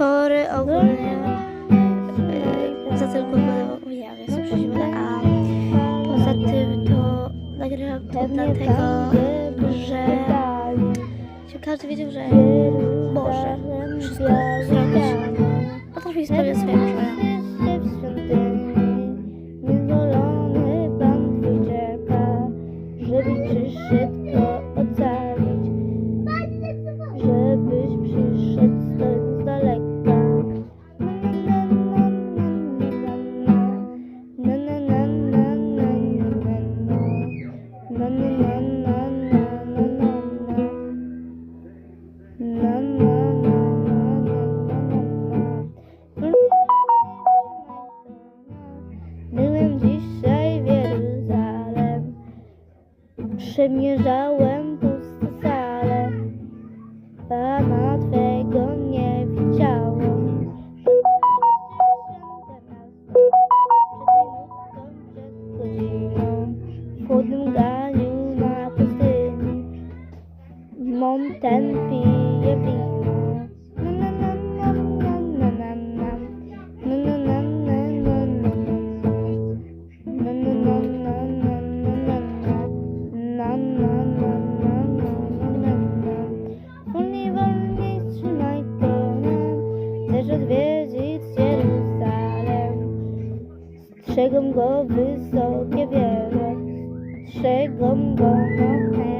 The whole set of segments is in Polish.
sorry ogólnie yy, za tylko wyjawię sobie przeziwne, a poza tym to nagrywam to dlatego, że każdy wiedział, że może wszystko zrobić. Byłem dzisiaj Jeruzalem, przemierzałem Strzegą go wysokie wiele, strzegą go na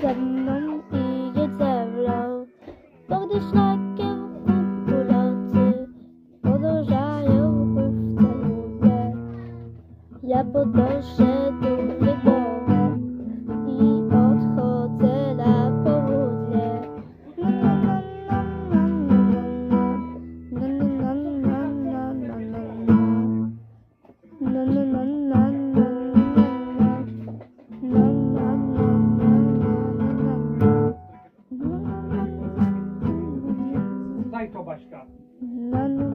Ze mną idzie ze mną, bo gdy szlakiem kubku nocy podążają chówce ludzie, ja podnoszę dumnie głowę i odchodzę na południe.